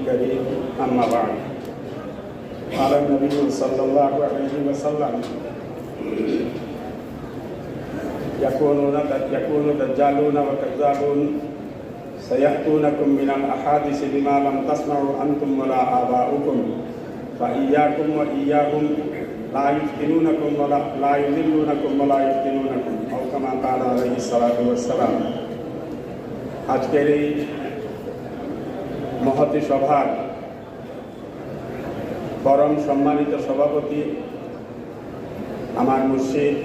الكريم أما بعد قال النبي صلى الله عليه وسلم يكونون يكون دجالون وكذابون سيأتونكم من الأحاديث بما لم تسمعوا أنتم ولا آباؤكم فإياكم وإياهم لا يفتنونكم ولا لا يذلونكم ولا يفتنونكم أو كما قال عليه الصلاة والسلام আজকের এই মহতি সভার পরম সম্মানিত সভাপতি, আমার মুর্শিদ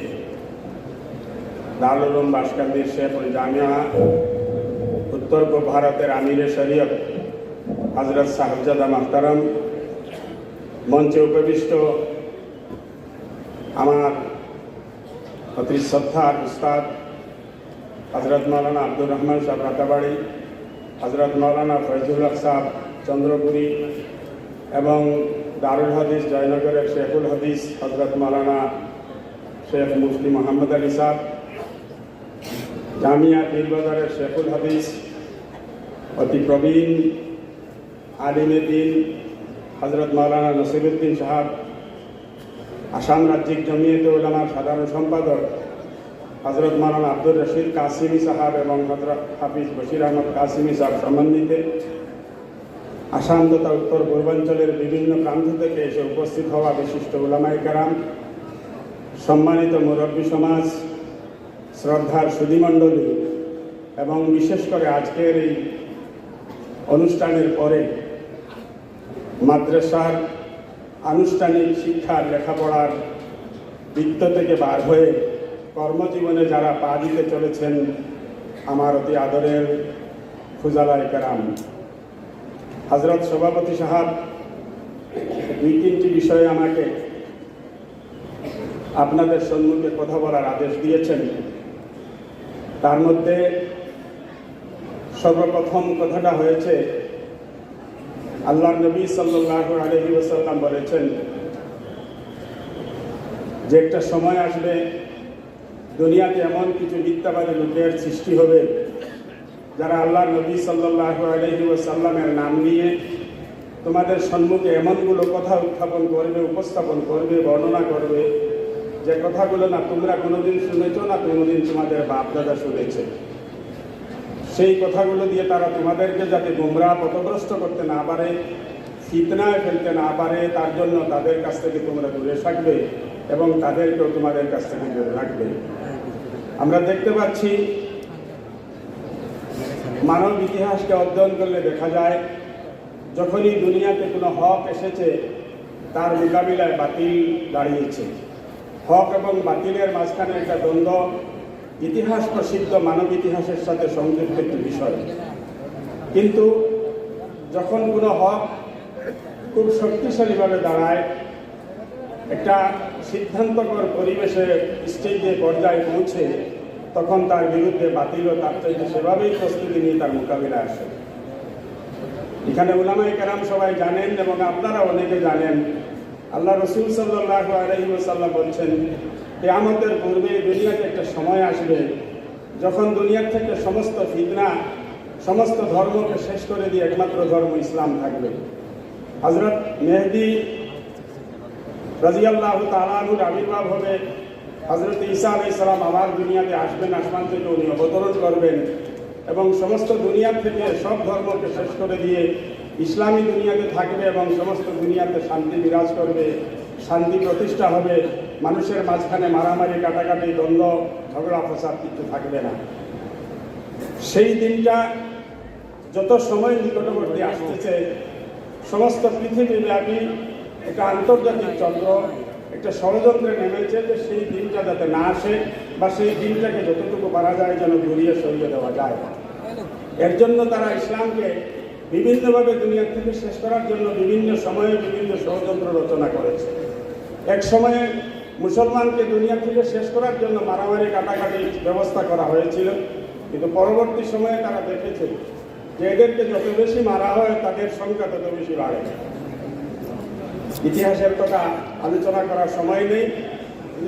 দারুল উলুম বাসকান্দির শেখুল জামিয়া, উত্তর পূর্ব ভারতের আমিরে শরীয়ত হজরত সাহজাদা মাহতারম, মঞ্চে উপবিষ্ট আমার অতি শ্রদ্ধার উস্তাদ হজরত মৌলানা আব্দুর রহমান সাহেব রাতাবাড়ি হজরত মৌলানা ফয়জুল হক সাহেব চন্দ্রপুরী এবং দারুল হাদিস জয়নগরের শেখুল হাদিস হজরত মৌলানা শেখ মুফতি মোহাম্মদ আলী সাহেব জামিয়া পীরবাজারের শেখুল হাদিস, অতি প্রবীণ আলিমে দিন হজরত মৌলানা নসিরুদ্দিন সাহাব, আসাম রাজ্যিক জমিয়তে উলামার সাধারণ সম্পাদক হজরত মৌলানা আব্দুর রশিদ কাসিমি সাহাব এবং হজরত হাফিজ বশির আহমদ কাসিমি সাহেব সম্বন্ধিতে আসাম তথা উত্তর পূর্বাঞ্চলের বিভিন্ন প্রান্ত থেকে এসে উপস্থিত হওয়া বিশিষ্ট উলামাই কারাম, সম্মানিত মুরব্বী সমাজ, শ্রদ্ধার সুধীমণ্ডলী এবং বিশেষ করে আজকের এই অনুষ্ঠানের পরে মাদ্রাসার আনুষ্ঠানিক শিক্ষার লেখাপড়ার বৃত্ত থেকে বার হয়ে কর্মজীবনে যারা পা দিতে চলেছেন, আমার অতি আদরের ফুজালায় কারাম। হজরত সভাপতি সাহাব দুই তিনটি বিষয়ে আমাকে আপনাদের সম্মুখে কথা বলার আদেশ দিয়েছেন। তার মধ্যে সর্বপ্রথম কথাটা হয়েছে আল্লাহ নবী সাল্লাহ আলহি ওসাল্লাম বলেছেন, যে একটা সময় আসবে দুনিয়াতে এমন কিছু মিথ্যাবাদী লোকের সৃষ্টি হবে, যারা আল্লাহ নবী সাল্লাহ আলহি ওসাল্লামের নাম নিয়ে তোমাদের সম্মুখে এমনগুলো কথা উত্থাপন করবে, উপস্থাপন করবে, বর্ণনা করবে, যে কথাগুলো না তোমরা কোনোদিন শুনেছ, না কোনোদিন তোমাদের বাপ দাদা শুনেছে। সেই কথাগুলো দিয়ে তারা তোমাদেরকে যাতে গুমরা পথগ্রস্ত করতে না পারে, ফিতনায় ফেলতে না পারে, তার জন্য তাদের কাছ থেকে তোমরা দূরে থাকবে এবং তাদেরকেও তোমাদের কাছ থেকে দূরে রাখবে। আমরা দেখতে পাচ্ছি মানব ইতিহাসকে অধ্যয়ন করলে দেখা যায়, যখনই দুনিয়াতে কোনো হক এসেছে, তার মোকাবিলায় বাতিল দাঁড়িয়েছে। হক এবং বাতিলের মাঝখানে একটা দ্বন্দ্ব, ইতিহাস প্রসিদ্ধ মানব ইতিহাসের সাথে সংযুক্ত একটি বিষয়। কিন্তু যখন কোনো হক খুব শক্তিশালীভাবে দাঁড়ায় একটা সিদ্ধান্তকর পরিবেশে স্টেজে পর্যায়ে পৌঁছে তখন তার বিরুদ্ধে বাতিল ও তার চাইতে সেভাবেই প্রস্তুতি নিয়ে তার মোকাবিলা আসে। এখানে উলামাই কেরাম সবাই জানেন এবং আপনারা অনেকে জানেন, আল্লাহ রসুল সাল্লাহ আলহি সাল্লাম বলছেন যে আমাদের পূর্বে দুনিয়াতে একটা সময় আসবে যখন দুনিয়ার থেকে সমস্ত ফিতনা, সমস্ত ধর্মকে শেষ করে দিয়ে একমাত্র ধর্ম ইসলাম থাকবে। হজরত মেহদি রাজিয়াল্লাহ তালানুর আবির্ভাব হবে হজরত ঈসা আলাই সালাম আবার দুনিয়াতে আসবেন, আসমান থেকে উনি করবেন এবং সমস্ত দুনিয়ার থেকে সব ধর্মকে শেষ করে দিয়ে ইসলামী দুনিয়াতে থাকবে এবং সমস্ত দুনিয়াতে শান্তি বিরাজ করবে, শান্তি প্রতিষ্ঠা হবে। মানুষের মাঝখানে মারামারি, কাটাকাটি, দ্বন্দ্ব, ঝগড়া ফসাদ কিছু থাকবে না। সেই দিনটা যত সময় নিকটবর্তী আসতেছে, সমস্ত পৃথিবীব্যাপী একটা আন্তর্জাতিক চন্দ্র একটা ষড়যন্ত্রে নেমেছে যে সেই দিনটা যাতে না আসে বা সেই দিনটাকে যতটুকু পারা যায় যেন ঘুরিয়ে সরিয়ে দেওয়া যায়। এর জন্য তারা ইসলামকে বিভিন্নভাবে দুনিয়া থেকে শেষ করার জন্য বিভিন্ন সময়ে বিভিন্ন ষড়যন্ত্র রচনা করেছে। এক সময়ে মুসলমানকে দুনিয়া থেকে শেষ করার জন্য মারামারি, কাটাকাটি ব্যবস্থা করা হয়েছিল। কিন্তু পরবর্তী সময়ে তারা দেখেছে যে এদেরকে যত বেশি মারা হয় তাদের সংখ্যা তত বেশি বাড়ে। ইতিহাসের কথা আলোচনা করার সময় নেই।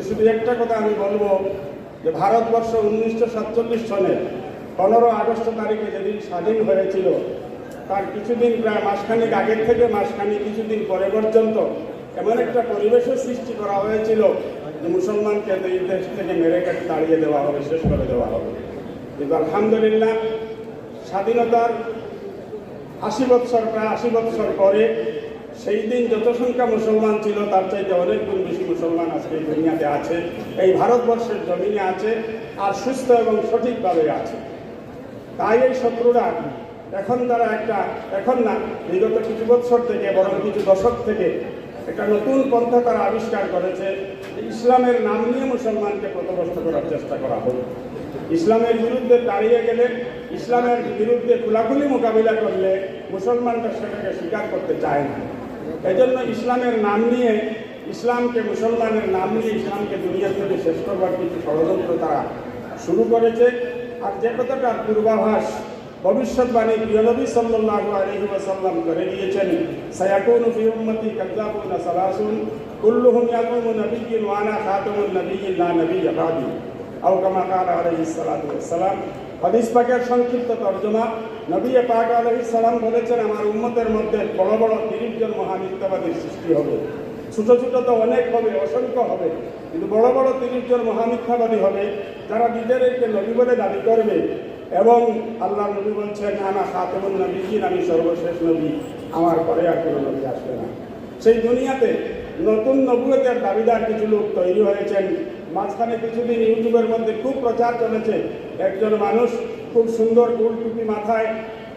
শুধু একটা কথা আমি বলব যে ভারতবর্ষ উনিশশো সাতচল্লিশ সনে পনেরো আগস্ট তারিখে যেদিন স্বাধীন হয়েছিল, তার কিছুদিন প্রায় মাসখানিক আগের থেকে মাসখানিক কিছুদিন পরে পর্যন্ত এমন একটা পরিবেশের সৃষ্টি করা হয়েছিল যে মুসলমানকে এই দেশ থেকে মেরে কেটে দাঁড়িয়ে দেওয়া হবে, শেষ করে দেওয়া হবে। কিন্তু আলহামদুলিল্লাহ স্বাধীনতার আশি বৎসর, প্রায় আশি বৎসর পরে সেই দিন যত সংখ্যা মুসলমান ছিল, তার চাইতে অনেক গুণ বেশি মুসলমান আজকে এই দুনিয়াতে আছে। এই ভারতবর্ষের জমিনে আছে আর সুস্থ এবং সঠিকভাবে আছে। তাই এই শত্রুরা এখন তারা একটা, এখন না, বিগত কিছু বছর থেকে, বরং কিছু দশক থেকে একটা নতুন পন্থা তারা আবিষ্কার করেছে। ইসলামের নাম নিয়ে মুসলমানকে পথভ্রষ্ট করার চেষ্টা করা হলো ইসলামের বিরুদ্ধে দাঁড়িয়ে গেলে, ইসলামের বিরুদ্ধে খোলাখুলি মোকাবিলা করলে মুসলমানরা সেটাকে স্বীকার করতে চায় না। এজন্য ইসলামের নাম নিয়ে, ইসলামকে মুসলমানের নাম নিয়ে ইসলামকে দুনিয়া থেকে শেষ করবার কিছু ষড়যন্ত্র তারা শুরু করেছে। আর যে কথাটার পূর্বাভাস ভবিষ্যৎবাণী প্রিয়নবী সাল্লাল্লাহু আলাইহি ওয়াসাল্লাম করে দিয়েছেন, সায়াকুনু ফি উম্মতি কাযাবুন সালাসুন, কুল্লুহুম ইয়াকুমু নাবিয়্যুন ওয়া আনা খাতামুন নাবিয়্যিন লা নাবিয়্য বাদি। আও কামা ক্বালা আলাইহিস সালাতু ওয়াসসালাম হাদিস পাকের সংক্ষিপ্ত তর্জমা নবী পাক আলাইহিস সালাম বলেছেন, আমার উম্মতের মধ্যে বড় বড় 30 জন মহামিথ্যাবাদীর সৃষ্টি হবে। ছোট ছোট তো অনেক হবে, অসংখ্য হবে, কিন্তু বড় বড় তিরিশ জন মহামিথ্যাবাদী হবে, যারা নিজেদেরকে নবী বলে দাবি করবে এবং আল্লাহ নবী বলছেন, আনা খাতেমুল নবীজিন আমি সর্বশেষ নবী, আমার পরে আর কোনো নবী আসবে না। সেই দুনিয়াতে নতুন নবুয়তের দাবিদার কিছু লোক তৈরি হয়েছেন। মাঝখানে কিছুদিন ইউটিউবের মধ্যে খুব প্রচার চলেছে একজন মানুষ খুব সুন্দর টুল টুপি মাথায়,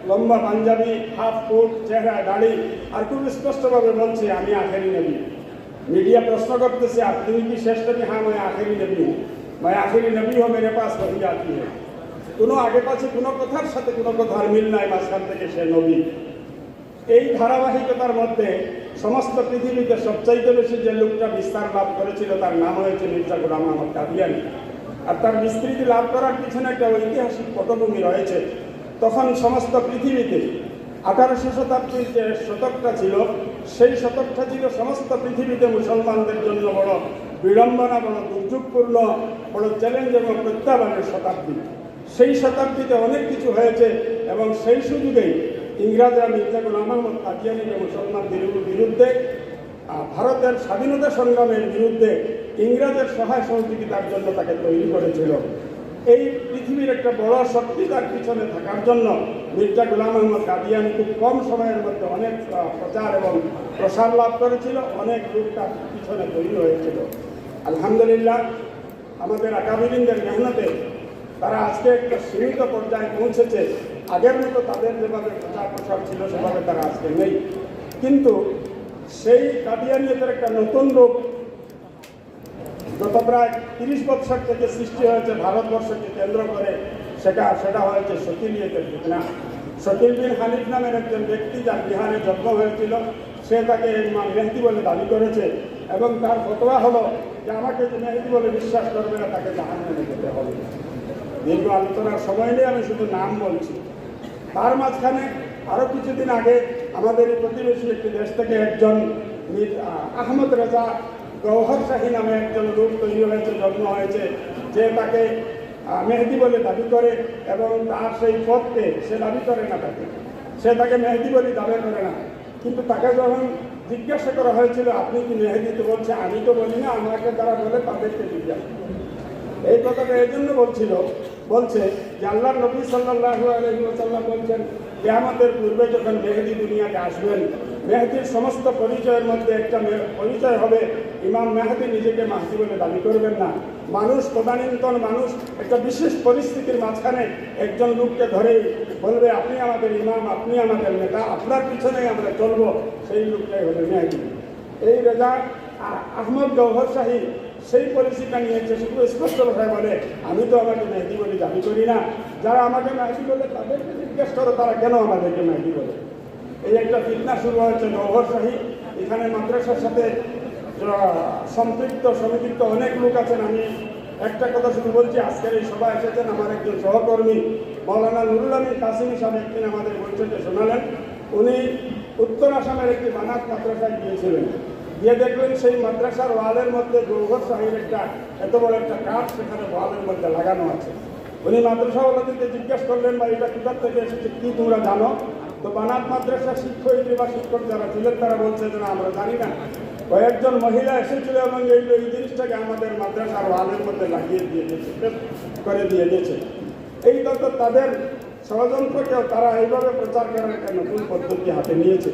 লম্বা পাঞ্জাবি, হাফ কোট, চেহারা, দাড়ি, আর খুব স্পষ্টভাবে বলছে, আমি আখেরি নবী। মিডিয়া প্রশ্ন করতেছে আপনি কি শেষ নবী? হ্যাঁ মানে আখেরি নবী। মানে আখেরি নবী হো মেরে পাশ বহি আতি কোনো আগে পাশে কোনো কথার সাথে কোনো কথার মিল নাই, মাঝখান থেকে সে নবী। এই ধারাবাহিকতার মধ্যে সমস্ত পৃথিবীতে সবচাইতে বেশি যে লোকটা বিস্তার লাভ করেছিল, তার নাম হয়েছে মির্জা গোলাম আহমদ কাদিয়ানি। আর তার বিস্তৃতি লাভ করার পিছনে একটা ঐতিহাসিক পটভূমি রয়েছে। তখন সমস্ত পৃথিবীতে আঠারোশো শতাব্দীর যে শতকটা ছিল, সেই শতকটা ছিল সমস্ত পৃথিবীতে মুসলমানদের জন্য বড় বিড়ম্বনা, বড় দুর্যোগপূর্ণ, বড় চ্যালেঞ্জ এবং প্রত্যাহ্বানের শতাব্দী। সেই শতাব্দীতে অনেক কিছু হয়েছে এবং সেই সুযোগেই ইংরাজরা মির্জা গোলাম আহমদ কাদিয়ানিকে মুসলমানদের বিরুদ্ধে ভারতের স্বাধীনতা সংগ্রামের বিরুদ্ধে ইংরাজের সহায় সহযোগিতার জন্য তাকে তৈরি করেছিল। এই পৃথিবীর একটা বড় শক্তি তার পিছনে থাকার জন্য মির্জা গোলাম আহমদ কাদিয়ানি খুব কম সময়ের মধ্যে অনেক প্রচার এবং প্রসার লাভ করেছিল, অনেক লোক তার পিছনে তৈরি হয়েছিল। আলহামদুলিল্লাহ, আমাদের আগামীদিনদের মেহনতে তারা আজকে একটা সীমিত পর্যায়ে পৌঁছেছে। আগের মতো তাদের যেভাবে প্রচার প্রসার ছিল, সেভাবে তারা আজকে নেই। কিন্তু সেই কাদিয়ানিয়তের একটা নতুন রূপ গত প্রায় তিরিশ বছর থেকে সৃষ্টি হয়েছে, ভারতবর্ষকে কেন্দ্র করে সেটা সেটা হয়েছে শকিলিয়তের ফিতনা শকিল বিন হানিফ নামের একজন ব্যক্তি যার বিহারে জন্ম হয়েছিল, সে তাকে ইমাম মেহদি বলে দাবি করেছে এবং তার ফতোয়া হলো যে আমাকে যে মেহদি বলে বিশ্বাস করবে না, তাকে জাহান্নামে যেতে হবে। দীর্ঘ আলোচনার সময় নেই আমি শুধু নাম বলছি। তার মাঝখানে আরও কিছুদিন আগে আমাদের প্রতিবেশী একটি দেশ থেকে একজন আহমদ রেজা গৌহর নামে একজন লোক তৈরি হয়েছে, জন্ম হয়েছে, যে তাকে মেহেদি বলে দাবি করে এবং তার সেই পথকে সে দাবি করে না তাকে। সে তাকে মেহেদি বলে দাবি করে না। কিন্তু তাকে যখন জিজ্ঞাসা করা হয়েছিল, আপনি কি মেহেদি তো বলছে আমি তো বলি না, আমাকে তারা বলে তাদেরকে জিজ্ঞাসা। এই কথাটা এই জন্য বলছিল, বলছে যে আল্লাহ নবী সাল্লাহু আলহিম বলছেন যে, আমাদের পূর্বে যখন মেহেদি দুনিয়াকে আসবেন, মেহেদির সমস্ত পরিচয়ের মধ্যে একটা পরিচয় হবে ইমাম মেহেদি নিজেকে মাহদি বলে দাবি করবেন না। মানুষ, তদানীন্তন মানুষ একটা বিশেষ পরিস্থিতির মাঝখানে একজন লোককে ধরেই বলবে, আপনি আমাদের ইমাম, আপনি আমাদের নেতা, আপনার পিছনেই আমরা চলবো। সেই লোকটাই হবে মেহেদি। এই রেজা আহমদ গৌহর শাহী সেই পলিসিটা নিয়েছে শুধু স্পষ্ট ভাষায় বলে, আমি তো আমাকে মেহেদি বলে দাবি করি না। যারা আমাকে মেহেদি বলে তাদেরকে জিজ্ঞেস করো, তারা কেন আমাদেরকে মেহেদি বলে? এই একটা ফিতনা শুরু হয়েছে গৌহর শাহী। এখানে মাদ্রাসার সাথে সম্পৃক্ত সম্পৃক্ত অনেক লোক আছেন, আমি একটা কথা শুধু বলছি, আজকের এই সভায় এসেছেন আমার একজন সহকর্মী, মৌলানা নুরুল আমিন কাসিমি সাহেব একদিন আমাদের বৈঠকে শোনালেন। উনি উত্তর আসামের একটি বানাত মাদ্রাসায় গিয়েছিলেন। গিয়ে দেখলেন সেই মাদ্রাসার ওয়ালের মধ্যে গৌহর শাহীর একটা, এত বড় একটা কাঠ, সেখানে ওয়ালের মধ্যে লাগানো আছে। উনি মাদ্রাসাওয়ালাদেরকে জিজ্ঞেস করলেন বা এটা কোথার থেকে এসেছে? কি তোমরা জানো? তো বানাত মাদ্রাসা শিক্ষয়িত্রী বা শিক্ষক যারা ছিলেন, তারা বলছে যে আমরা জানি না। কয়েকজন মহিলা এসেছিল এবং এই এই জিনিসটাকে আমাদের মাদ্রাসার ওয়ালের মধ্যে লাগিয়ে দিয়ে গেছে করে দিয়ে গেছে এই তত তাদের ষড়যন্ত্রকেও তারা এইভাবে প্রচার করার একটা নতুন পদ্ধতি হাতে নিয়েছে।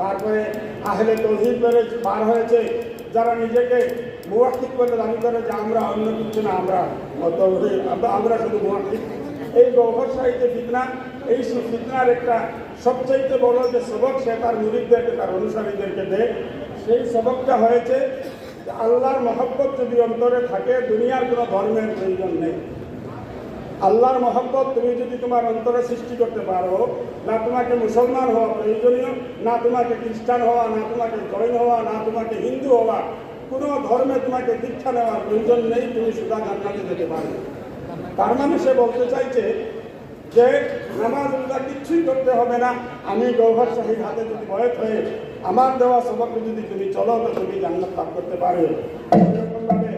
তারপরে আহলে তৌহিদ বেড়ে পার হয়েছে, যারা নিজেকে মুয়াক্ষিক বলে দাবি করে যে আমরা অন্য কিছু না, আমরা আমরা শুধু মুয়াক্ষিক এই গহর সাহিত্য ফিতনা, এই ফিতনার একটা সবচাইতে বড় যে সবক সে তার মুরিদদেরকে, তার অনুসারীদেরকে দেয়। সেই সবকটা হয়েছে আল্লাহর মহব্বত যদি অন্তরে থাকে, দুনিয়ার কোনো ধর্মের প্রয়োজন নেই। আল্লাহর মহব্বত তুমি যদি তোমার অন্তরে সৃষ্টি করতে পারো, না তোমাকে মুসলমান হওয়া প্রয়োজনীয়, না তোমাকে খ্রিস্টান হওয়া, না তোমাকে জৈন হওয়া, না তোমাকে হিন্দু হওয়া, কোনো ধর্মে তোমাকে দীক্ষা নেওয়ার প্রয়োজন নেই, তুমি সুদা জান্নাতে যেতে পারবে তার মানে সে বলতে চাইছে যে, নামাজ রোজা কিচ্ছুই করতে হবে না। আমি গৌহর শাহীর হাতে যদি বয়স হয়ে আমার দেওয়া সবকে যদি তুমি চলো, তো তুমি জান্নাত লাভ করতে পারবে এরকমভাবে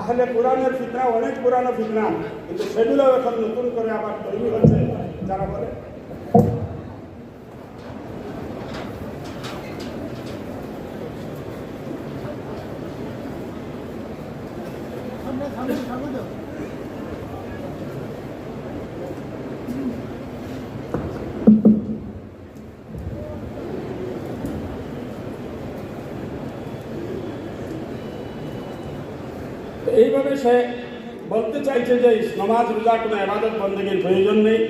আহলে কোরআনের ফিতনা, অনেক পুরানো ফিতনা, কিন্তু সেগুলো এখন নতুন করে আবার তৈরি হচ্ছে। যারা বলে তো এইভাবে সে বলতে চাইছে যে নমাজ রোজা কোনো এবাদত বন্দীগীর প্রয়োজন নেই।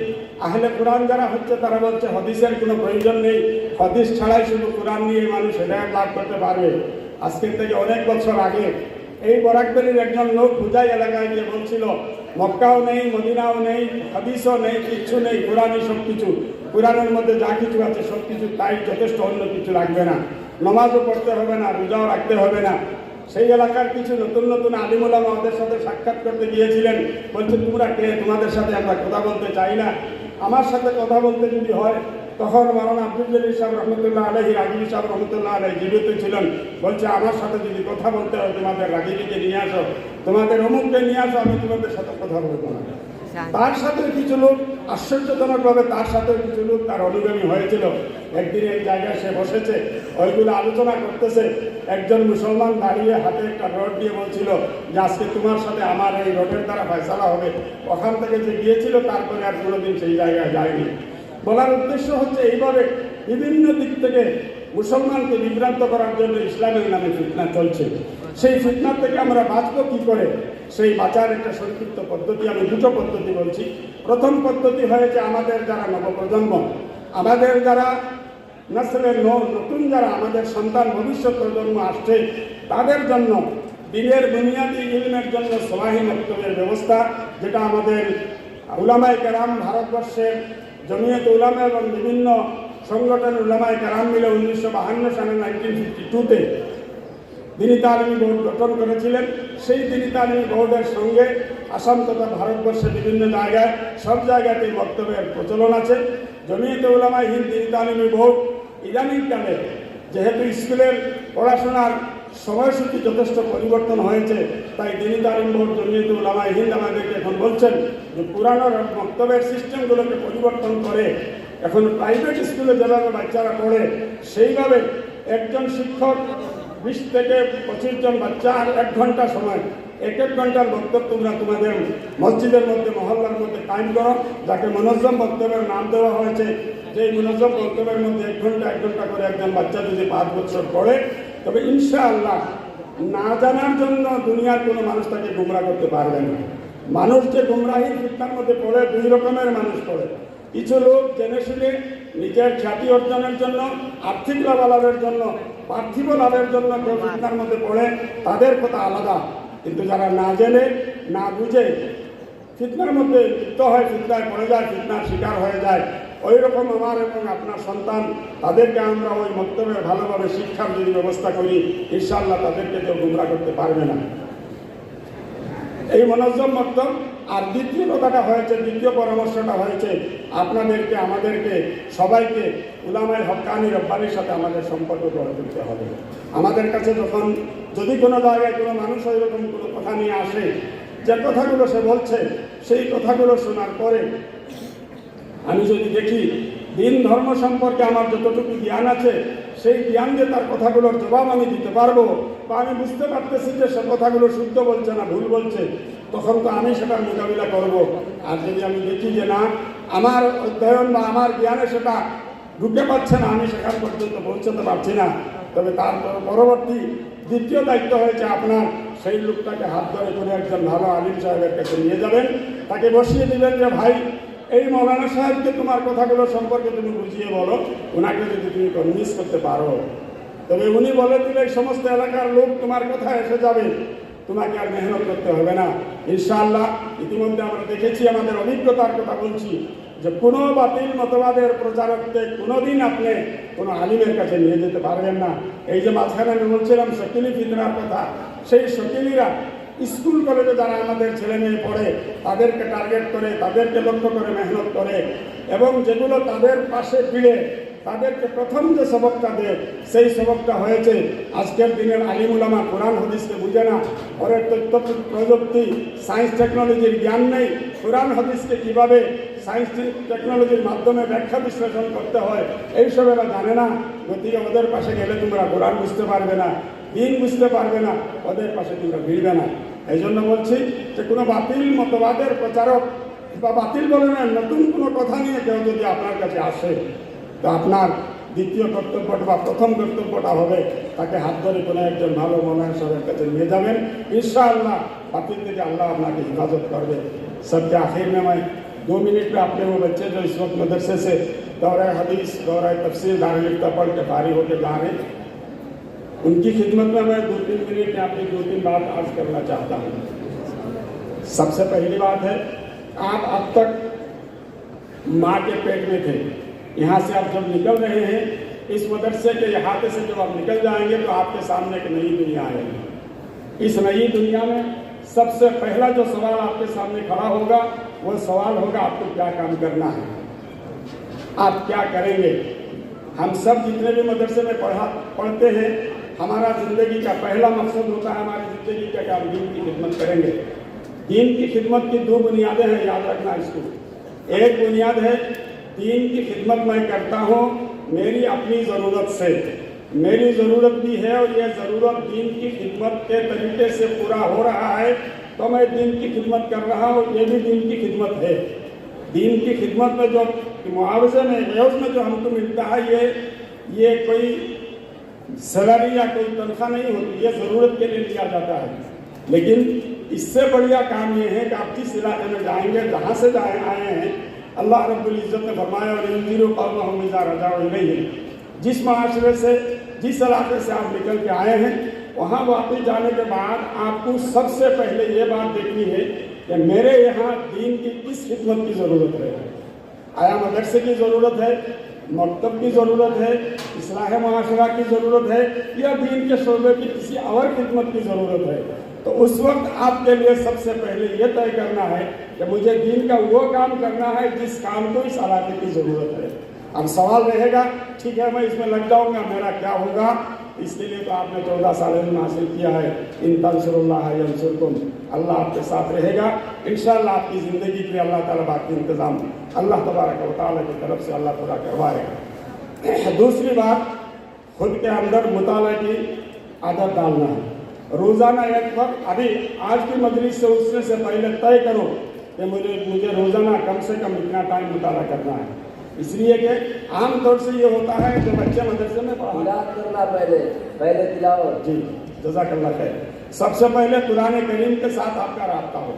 আহলে কোরআন যারা হচ্ছে, তারা বলছে, হদিসের কোনো প্রয়োজন নেই। হদিস ছাড়াই শুধু কোরআন নিয়ে মানুষ হেদায়ত লাভ করতে পারবে। আজকের থেকে অনেক বছর আগে এই বরাকবেলির একজন লোক হুজাই এলাকায় গিয়ে বলছিল, মক্কাও নেই, মদিনাও নেই, হাদিসও নেই, কিচ্ছু নেই, কোরআনই সব কিছু কোরআনের মধ্যে যা কিছু আছে সব কিছু তাই যথেষ্ট অন্য কিছু লাগবে না। নমাজও পড়তে হবে না, রোজাও রাখতে হবে না। সেই এলাকার কিছু নতুন নতুন আলিমুলামা আমাদের সাথে সাক্ষাৎ করতে গিয়েছিলেন। বলছে তোমরা কে? তোমাদের সাথে আমরা কথা বলতে চাই না। আমার সাথে কথা বলতে যদি হয় তখন মারানা আব্দুল জলিল সাহেব রহমতুল্লাহ আলহী রাগিবী সাহেব রহমতুল্লাহ আলহী জীবিত ছিলেন। বলছে আমার সাথে যদি কথা বলতে হয় তোমাদের রাগিবীকে নিয়ে আসো। তোমাদের অমুককে নিয়ে আসো আমি তোমাদের সাথে কথা বলব না। তার সাথে কিছু লোক আশ্চর্যজনকভাবে তার সাথে কিছু লোক তার অনুগামী হয়েছিল। একদিন এই জায়গায় সে বসেছে, ওইগুলো আলোচনা করতেছে। একজন মুসলমান দাঁড়িয়ে হাতে একটা রড দিয়ে বলছিল, যে আজকে তোমার সাথে আমার এই রডের দ্বারা ফয়সালা হবে। ওখান থেকে যে গিয়েছিল, তারপরে আর কোনোদিন সেই জায়গায় যায়নি। বলার উদ্দেশ্য হচ্ছে এইভাবে বিভিন্ন দিক থেকে মুসলমানকে বিভ্রান্ত করার জন্য ইসলামের নামে ফিতনা চলছে। সেই ফিতনার থেকে আমরা বাঁচব কি করে? সেই বাঁচার একটা সংক্ষিপ্ত পদ্ধতি, আমি দুটো পদ্ধতি বলছি। প্রথম পদ্ধতি হয়েছে আমাদের যারা নবপ্রজন্ম, আমাদের যারা নসলের নতুন যারা আমাদের সন্তান ভবিষ্যৎ প্রজন্ম আসছে, তাদের জন্য দিনের বুনিয়াদী ইলমের জন্য সলাহি মক্তবের ব্যবস্থা, যেটা আমাদের উলামাই কেরাম ভারতবর্ষের জমিয়ত উলামা এবং বিভিন্ন সংগঠন উলামাই কেরাম মিলে উনিশশো বাহান্ন সালে নাইনটিন ফিফটি টুতে দিনী তালিমি বোর্ড গঠন করেছিলেন। সেই দিনী তালিমি বোর্ডের সঙ্গে আসাম তথা ভারতবর্ষের বিভিন্ন জায়গায়, সব জায়গাতে বক্তব্যের প্রচলন আছে। জমিয়তে উলামাই হিন্দ দিনী তালিমি বোর্ড ইদানিংকালে যেহেতু স্কুলের পড়াশোনার সময়সূচি যথেষ্ট পরিবর্তন হয়েছে, তাই দিনী তালিম বোর্ড জমিয়তে হিন্দ আমাদেরকে এখন বলছেন যে পুরানো বক্তব্যের সিস্টেমগুলোকে পরিবর্তন করে এখন প্রাইভেট স্কুলে যেভাবে বাচ্চারা পড়ে, সেইভাবে একজন শিক্ষক বিশ থেকে পঁচিশ জন বাচ্চা আর এক ঘণ্টা সময়, এক এক ঘণ্টার বক্তব্য তোমরা তোমাদের মসজিদের মধ্যে, মহল্লার মধ্যে কায়েম করো, যাকে মনোজম বক্তব্যের নাম দেওয়া হয়েছে যে মনজ্জম বক্তব্যের মধ্যে এক ঘণ্টা এক ঘণ্টা করে একজন বাচ্চা যদি পাঁচ বছর পড়ে, তবে ইনশাআল্লাহ না জানার জন্য দুনিয়ার কোনো মানুষ তাকে গুমরা করতে পারবে না। মানুষ যে গুমরাহির ফিতনার মধ্যে পড়ে, দুই রকমের মানুষ পড়ে। কিছু লোক জেনে শুনে নিজের খ্যাতি অর্জনের জন্য, আর্থিক লাভ লাভের জন্য, পার্থিব লাভের জন্য কেউ ফিতনার মধ্যে পড়ে, তাদের কথা আলাদা। কিন্তু যারা না জেনে, না বুঝে, ফিতনার মধ্যে লিপ্ত হয়, ফিতনায় পড়ে যায়, ফিতনার শিকার হয়ে যায় ওই রকম আমার এবং আপনার সন্তান, তাদেরকে আমরা ওই বক্তব্যের ভালোভাবে শিক্ষার যদি ব্যবস্থা করি ইনশাল্লাহ তাদেরকে কেউ গুমরা করতে পারবে না। এই মনোজম মক্তব, আর দ্বিতীয় কথাটা হয়েছে, দ্বিতীয় পরামর্শটা হয়েছে, আপনাদেরকে, আমাদেরকে, সবাইকে উলামায় হকানি রব্বানির সাথে আমাদের সম্পর্ক গড়ে তুলতে হবে। আমাদের কাছে যখন, যদি কোনো জায়গায় কোনো মানুষ ওইরকম কোনো কথা নিয়ে আসে, যে কথাগুলো সে বলছে, সেই কথাগুলো শোনার পরে আমি যদি দেখি দিন ধর্ম সম্পর্কে আমার যতটুকু জ্ঞান আছে, সেই জ্ঞান দিয়ে তার কথাগুলোর জবাব আমি দিতে পারব। বা আমি বুঝতে পারতেছি যে সে কথাগুলো শুদ্ধ বলছে না ভুল বলছে, তখন তো আমি সেটার মোকাবিলা করব। আর যদি আমি দেখি যে না, আমার অধ্যয়ন বা আমার জ্ঞানে সেটা ঢুকতে পারছে না, আমি সেখান পর্যন্ত পৌঁছতে পারছি না। তবে তার পরবর্তী দ্বিতীয় দায়িত্ব হয়েছে আপনার, সেই লোকটাকে হাত ধরে করে একজন ভালো আলিম সাহেবের কাছে নিয়ে যাবেন। তাকে বসিয়ে দিবেন যে, ভাই এই মৌলানা সাহেবকে তোমার কথাগুলো সম্পর্কে তুমি বুঝিয়ে বলো। ওনাকে যদি তুমি কনভিন্স করতে পারো। তবে উনি বলে দিলে সমস্ত এলাকার লোক তোমার কথা এসে যাবে। তোমাকে আর মেহনত করতে হবে না। ইনশাআল্লাহ, ইতিমধ্যে আমরা দেখেছি আমাদের অভিজ্ঞতার কথা বলছি যে কোনো বাতিল মতবাদের প্রচারককে কোনোদিন আপনি কোনো আলিমের কাছে নিয়ে যেতে পারবেন না। এই যে মাঝখানে আমি বলছিলাম, শকিলি ফিতনার কথা, সেই শকিলিরা স্কুল কলেজে যারা আমাদের ছেলে মেয়ে পড়ে, তাদেরকে টার্গেট করে, তাদেরকে লক্ষ্য করে মেহনত করে এবং যেগুলো তাদের পাশে পিড়ে তাদেরকে প্রথম যে সবকটা দেয় সেই সবকটা হয়েছে। আজকের দিনের আলিমুলামা কোরআন হাদিসকে বুঝে না। পরের তথ্য প্রযুক্তি সায়েন্স টেকনোলজির জ্ঞান নেই। কোরআন হাদিসকে কীভাবে সায়েন্স টেকনোলজির মাধ্যমে ব্যাখ্যা বিশ্লেষণ করতে হয়, এইসব এরা জানে না। গতিকে ওদের পাশে গেলে তোমরা কোরআন বুঝতে পারবে না, দিন বুঝতে পারবে না, ওদের পাশে তোমরা ভিড়বে না। এই জন্য বলছি যে কোনো বাতিল মতবাদের প্রচারক বা বাতিল বলে না নতুন কোনো কথা নিয়ে কেউ যদি আপনার কাছে আসে তো আপনার দ্বিতীয় কর্তব্যটা বা প্রথম কর্তব্যটা হবে তাকে হাত ধরে কোনো একজন ভালো মনোহর সাহেবের কাছে নিয়ে যাবেন ইনশাআল্লাহ बातिल থেকে আল্লাহ আপনাকে हिफाजत করবে सबके आखिर में मैं दो मिनट में अपने वो बच्चे जो इस वक्त मदरसे से दौरा हदीस दौरा तफसीर धार्मिकता पढ़ के फारिग होकर जा रहे ان کی خدمت میں میں دو تین منٹ میں آپ نے دو تین بات عرض کرنا چاہتا ہوں۔ سب سے پہلی بات ہے، آپ اب تک ماں کے پیٹ میں تھے۔ یہاں سے آپ جب نکل رہے ہیں، اس مدرسے کے احاطے سے جب آپ نکل جائیں گے تو آپ کے سامنے ایک نئی دنیا آئے گی۔ اس نئی دنیا میں سب سے پہلا جو سوال آپ کے سامنے کھڑا ہوگا، وہ سوال ہوگا، آپ کو کیا کام کرنا ہے؟ آپ کیا کریں گے؟ ہم سب جتنے بھی مدرسے میں پڑھا پڑھتے ہیں ہمارا زندگی کا پہلا مقصد ہوتا ہے، ہماری زندگی کا کہ ہم دین کی خدمت کریں گے۔ دین کی خدمت کی دو بنیادیں ہیں، یاد رکھنا اس کو۔ ایک بنیاد ہے، دین کی خدمت میں کرتا ہوں میری اپنی ضرورت سے۔ میری ضرورت بھی ہے اور یہ ضرورت دین کی خدمت کے طریقے سے پورا ہو رہا ہے تو میں دین کی خدمت کر رہا ہوں، یہ بھی دین کی خدمت ہے۔ دین کی خدمت میں جو معاوضے میں عوض میں جو ہم کو ملتا ہے، یہ یہ کوئی سیلری یا کوئی تنخواہ نہیں ہوتی، یہ ضرورت کے لیے لیا جاتا ہے۔ لیکن اس سے بڑھیا کام یہ ہے کہ آپ کس علاقے میں جائیں گے، جہاں سے جائیں، آئے ہیں، اللہ رب العزت نے فرمایا اور اندیروں پر مزہ رضا نہیں ہے جس معاشرے سے، جس علاقے سے آپ نکل کے آئے ہیں، وہاں واپس جانے کے بعد آپ کو سب سے پہلے یہ بات دیکھنی ہے کہ میرے یہاں دین کی کس خدمت کی ضرورت ہے۔ آیا مدرسے کی ضرورت ہے؟ مکتب کی ضرورت ہے، اصلاح معاشرہ کی ضرورت ہے، یا دین کے شعبے کی کسی اور خدمت کی ضرورت ہے۔ تو اس وقت آپ کے لیے سب سے پہلے یہ طے کرنا ہے کہ مجھے دین کا وہ کام کرنا ہے جس کام کو اس علاقے کی ضرورت ہے۔ اب سوال رہے گا، ٹھیک ہے، میں اس میں لگ جاؤں گا، میرا کیا ہوگا؟ اس کے لیے تو آپ نے چودہ سال علم حاصل کیا ہے۔ ان تنصر اللہ ینصرکم۔ اللہ آپ کے ساتھ رہے گا۔ انشاءاللہ آپ کی زندگی کے لیے اللہ تعالیٰ باقی انتظام اللہ تبارک و تعالیٰ کی طرف سے اللہ پورا کروائے گا۔ دوسری بات، خود کے اندر مطالعہ کی عادت ڈالنا۔ ہے روزانہ ایک وقت، ابھی آج کی مجلس سے اس سے پہلے طے کرو کہ مجھے مجھے روزانہ کم سے کم اتنا ٹائم مطالعہ کرنا ہے۔ اس لیے کہ عام طور سے یہ ہوتا ہے کہ بچے مدرسے میں تلاوت کرنا پہلے پہلے تلاوت۔ جی جزاک اللہ خیر۔ سب سے پہلے قرآن کریم کے ساتھ آپ کا رابطہ ہو۔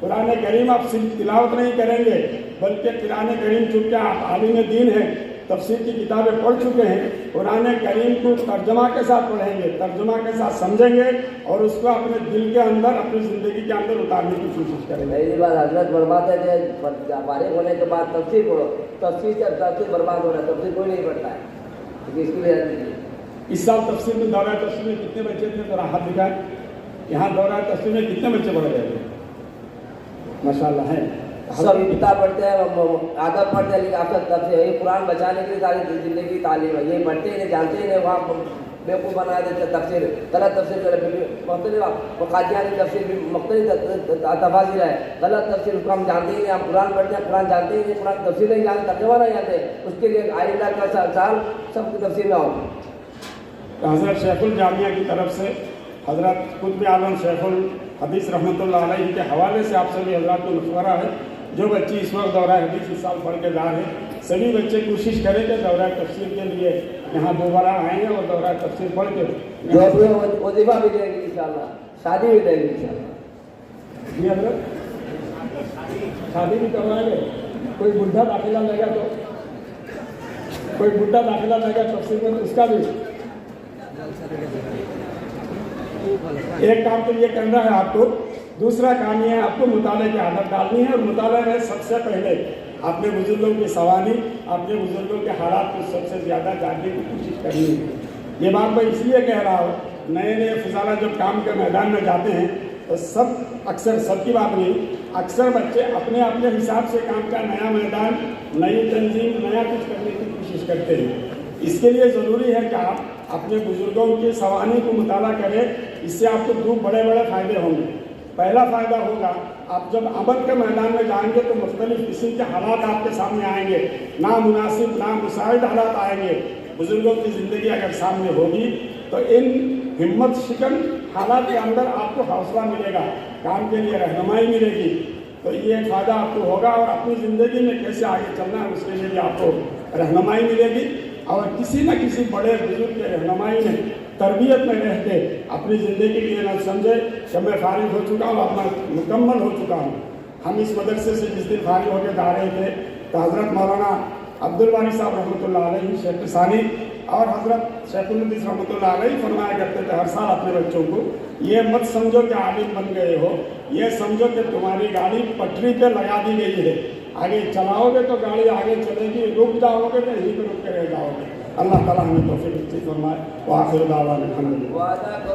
قرآن کریم آپ صرف تلاوت نہیں کریں گے بلکہ قرآن کریم چونکہ آپ عالم دین ہیں تفسیر کی کتابیں پڑھ چکے ہیں۔ قرآن کریم کو ترجمہ کے ساتھ پڑھیں گے ترجمہ کے ساتھ سمجھیں گے اور اس کو اپنے دل کے اندر اپنی زندگی کے اندر اتارنے کی کوشش کریں گے۔ میری بات حضرت برباد ہے فارغ ہونے کے بعد تفسیر پڑھو۔ تفسیر سے تفسیر برباد ہو رہا ہے تفسیر کوئی نہیں پڑھتا ہے۔ اس کی اس سال تفسیر میں دورہ تفسیر میں کتنے بچے تھے؟ ذرا ہاتھ دکھائے یہاں دورہ تفسیر میں کتنے بچے پڑھ گئے ماشاء اللہ ہے۔ سب گیتا پڑھتے ہیں آدم پڑھتے ہیں، لیکن آپ سے یہ قرآن بچانے کے لیے ساری زندگی تعلیم ہے۔ یہ پڑھتے ہیں جانتے ہیں وہاں بے کو بنا دیتے تفسیر، غلط تفسیر مختلف مقادیانی تفسیر بھی مختلف تفاظر ہے غلط تفسیر کو ہم جانتے ہی نہیں، ہم قرآن پڑھتے ہیں، قرآن جانتے ہی نہیں، قرآن تفسیر نہیں جانتے ترجمہ نہیں جانتے۔ اس کے لیے آئندہ کا سال سب کی تفسیر نہ ہو۔ حضرت شیخ الجامعہ کی طرف سے حضرت قطب عالم شیخ الحدیث رحمۃ اللہ علیہ کے حوالے سے آپ سبھی حضرات کو مشورہ ہے۔ جو بچے اس وقت دورہ حدیث اس سال پڑھ کے جا رہے ہیں سبھی بچے کوشش کریں کہ دورہ تفسیر کے لیے یہاں دوبارہ آئیں گے اور دورہ تفسیر پڑھ کے جاب وظیفہ بھی دیں گے انشاءاللہ شادی بھی دیں گے انشاءاللہ۔ جی حضرت شادی بھی کروائیں گے کوئی بڈھا داخلہ لے گا تو؟ کوئی بڈھا داخلہ لے گا تفصیل میں اس کا بھی۔ ایک کام تو یہ کرنا ہے آپ کو دوسرا کام یہ ہے، آپ کو مطالعے کی عادت ڈالنی ہے اور مطالعہ میں سب سے پہلے۔ اپنے بزرگوں کی سوانی اپنے بزرگوں کے حالات کو سب سے زیادہ جاننے کی کوشش کرنی ہے۔ یہ بات میں اس لیے کہہ رہا ہوں، نئے نئے فضالہ جب کام کے میدان میں جاتے ہیں، تو سب، اکثر سب کی بات نہیں، اکثر بچے اپنے اپنے حساب سے کام کا نیا میدان، نئی تنظیم، نیا کچھ کرنے کی کوشش کرتے ہیں۔ اس کے لیے ضروری ہے کہ آپ اپنے بزرگوں کی سوانی کو مطالعہ کریں، اس سے آپ کو دو بڑے بڑے فائدے ہوں گے۔ پہلا فائدہ ہوگا، آپ جب عمل کے میدان میں جائیں گے تو مختلف قسم کے حالات آپ کے سامنے آئیں گے۔ نامناسب، نامساعد حالات آئیں گے۔ بزرگوں کی زندگی اگر سامنے ہوگی تو ان ہمت شکن حالات کے اندر آپ کو حوصلہ ملے گا، کام کے لیے رہنمائی ملے گی۔ تو یہ ایک فائدہ آپ کو ہوگا اور اپنی زندگی میں کیسے آگے چلنا ہے اس کے لیے آپ کو رہنمائی ملے گی۔ اور کسی نہ کسی بڑے بزرگ کے رہنمائی میں تربیت میں رہ کے اپنی زندگی کے لیے نہ سمجھے کہ میں فارغ ہو چکا ہوں اب میں مکمل ہو چکا ہوں۔ ہم اس مدرسے سے جس دن فارغ ہو کے جا رہے تھے، تو حضرت مولانا عبد الوانی صاحب رحمۃ اللہ علیہ، شیخ ثانی اور حضرت شیخ الدیس رحمۃ اللہ علیہ فرمایا کرتے تھے ہر سال اپنے بچوں کو، یہ مت سمجھو کہ عالم بن گئے ہو، یہ سمجھو کہ تمہاری گاڑی پٹری پہ لگا دی گئی ہے۔ آگے چلاؤ گے تو گاڑی آگے چلے گی، رک جاؤ گے تو یہیں پہ رک کے رہ جاؤ گے۔ আল্লাহ তালা আমি তফিক ফরমায় ও আখির আল্লাহ আলহামদুলিল্লাহ